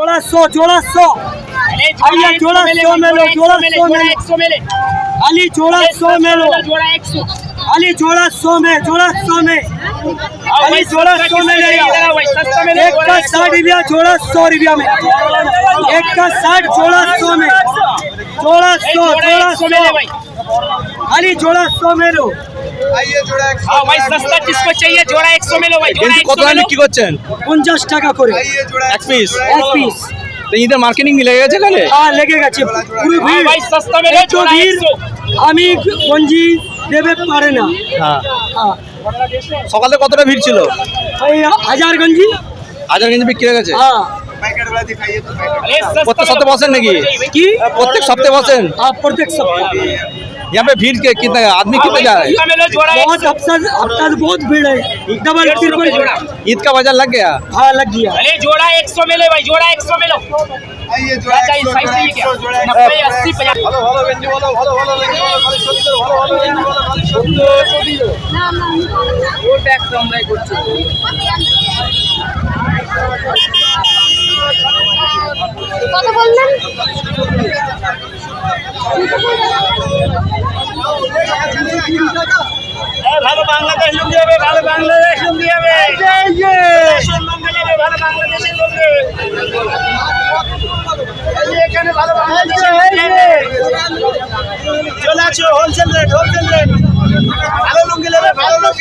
जोड़ा सौ जोड़ा सौ जोड़ा आइए, जोड़ा सौ में लो, जोड़ा सौ में लो। एक सौ में ले अली जोड़ा सौ में लो जोड़ा एक सौ अली जोड़ा सौ में जोड़ा सौ में अली जोड़ा सौ में ले लो सस्ता में ले एक का साठ रुपया जोड़ा सौ रुपया में एक का साठ जोड़ा सौ में जोड़ा सौ जोड़ा एक सौ में ले सौ भाई अली जोड़ा सौ में করছেন 50 টাকা করে এক পিস এক পিস মার্কেটিং লেগে গেছে হ্যাঁ লেগে গেছে ভিড় আমি গঞ্জি দেবে পারে না সকালে কতটা ভিড় ছিল? হাজার গঞ্জি হাজার গঞ্জি বিক্রি হয়ে গেছে? প্রত্যেক সপ্তাহে বসেন নাকি? কি? প্রত্যেক সপ্তাহে বসেন? প্রত্যেক সপ্তাহে। यहाँ पे भीड़ के कितना आदमी हाँ कितने भाई जा रहे सस्ता में लो जोड़ा एक बहुत हफ्ता हफ्ता से बहुत भीड़ है डबल डेढ़ सौ ट्रिपल रुपये जोड़ा हैं ईद का बाजार लग गया हाँ लग गया अरे जोड़ा एक सौ में ले भाई जोड़ा एक सौ में लो क्या चाहिए साइज चाहिए क्या नब्बे अस्सी पचास কত বললেন ভালো বাংলাদেশ লোক যাবে ভালো বাংলাদেশ লোক যাবে ভালো বাংলাদেশের এখানে ভালো বাংলাদেশ চলে আসো হোলসেল রেট হোলসেল রেট ভালো লোক ভালো লোক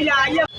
Yeah.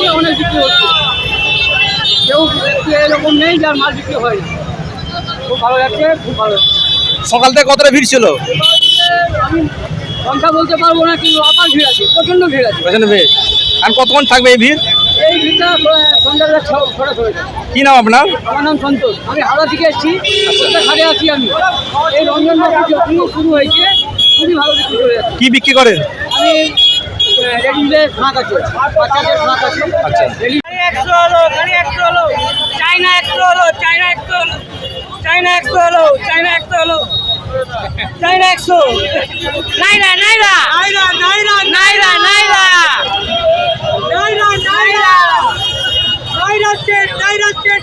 বিরাটি অনেক বিক্রি হচ্ছে। কেউ এরকম নেই যার মাল বিক্রি হয় খুব ভালো লাগছে খুব ভালো সকাল থেকে কতটা ভিড় ছিল? আমি সংখ্যা বলতে পারব না কিন্তু আবার ভিড় আছে প্রচণ্ড ভিড় আছে। পেছনে ভিড়। আর কতক্ষণ থাকবে এই ভিড়? এই ভিড়টা সন্ধ্যাবেলা ছড়া চলে কি নাম আপনার? আমার নাম সন্তোষ। আমি হাওড়া থেকে এসেছি খাড়ে আছি আমি। এই রঞ্জন শুরু হয়েছে খুবই ভালো বিক্রি করে কি বিক্রি করেন? আমি রেডিমেড শাঁখ আছে বাচ্চাদের শাঁখ আছে আচ্ছা একশো হলো গাড়ি একশো হলো চাইনা একশো হলো চাইনা একশো হলো চাইনা একশো হলো চাইনা একশো হলো চাইনা নাইরা নাইরা নাইরা স্টেট নাইরা স্টেট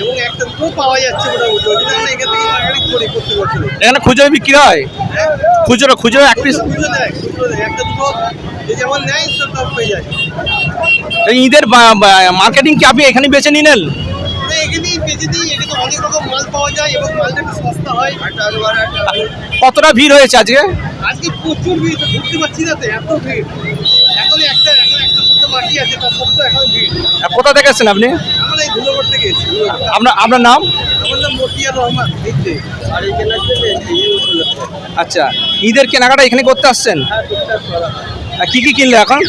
এবং একটা দুটো পাওয়া যাচ্ছে মোটামুটি। ওই জন্য আমরা এখান থেকে মার্কেটিং করি প্রত্যেক বছর এখানে খুচরো বিক্রি হয়? খুচরো খুচরো এক পিস খুচরো দেয় খুচরো দেয় একটা দুটো যে যেমন নেয় সব পেয়ে যায়। ঈদের মার্কেটিং কি আপনি এখানে বেছে নিলেন? তো এখানেই বেঁচে দিই এখানে অনেক মাল পাওয়া যায় এবং মালটা একটু সস্তা হয়। কতটা ভিড় হয়েছে আজকে? আজকে প্রচুর ভিড় পারছি না তো এত ভিড়। এখন একটা এখন একটা সপ্তাহ বাকি আছে তার সপ্তাহ এখন ভিড়। কোথা থেকে আপনি আমরা এই ধুলো করতে গেছি আপনার আপনার নাম? আচ্ছা ঈদের কেনাকাটা এখানে করতে আসছেন? হ্যাঁ কি কি কিনলে এখন?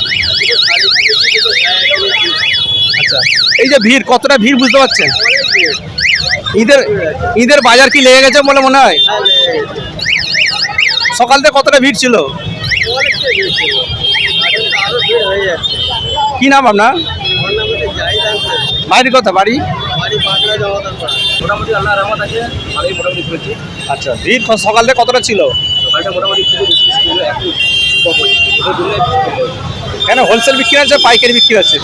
আচ্ছা এই যে ভিড় কতটা ভিড় বুঝতে পারছেন? ঈদের ঈদের বাজার কি লেগে গেছে বলে মনে হয়? হ্যাঁ সকাল থেকে কতটা ভিড় ছিল? কি নাম আপনার? বাড়ির কথা বাড়ি? বাড়ি বাঁকড়া যাওয়া দরকার। মোটামুটি আল্লাহ রহমত আছে ভালোই মোটামুটি আচ্ছা ভিড় সকাল থেকে কতটা ছিল? সকালটা মোটামুটি বেশি ছিল কেন হোলসেল বিক্রি হচ্ছে পাইকারি বিক্রি হচ্ছে?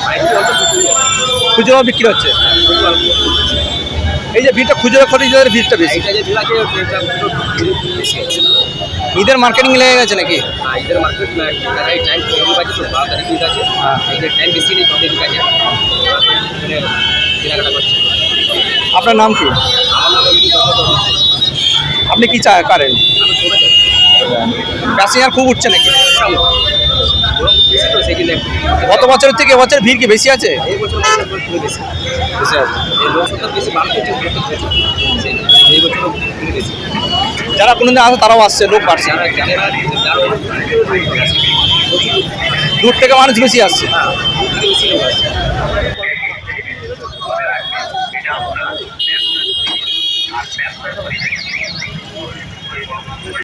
খুচরো বিক্রি হচ্ছে। এই যে ভিড়টা খুচরো খরিদের ভিড়টা বেশি। ঈদের মার্কেটিং লেগে গেছে নাকি? এদের মার্কেট এই টাইম আছে তো বারো তারিখ ঠিক আছে। হ্যাঁ। টাইম বেশি নেই ঠিক আছে। কেনাকাটা করছে। আপনার নাম কি? আপনি কি চা করেন? প্যাসেঞ্জার খুব উঠছে নাকি? গত বছরের থেকে এবছর ভিড় কি বেশি আছে? যারা কোনোদিন আসে তারাও আসছে, লোক বাড়ছে। দূর থেকে মানুষ বেশি আসছে।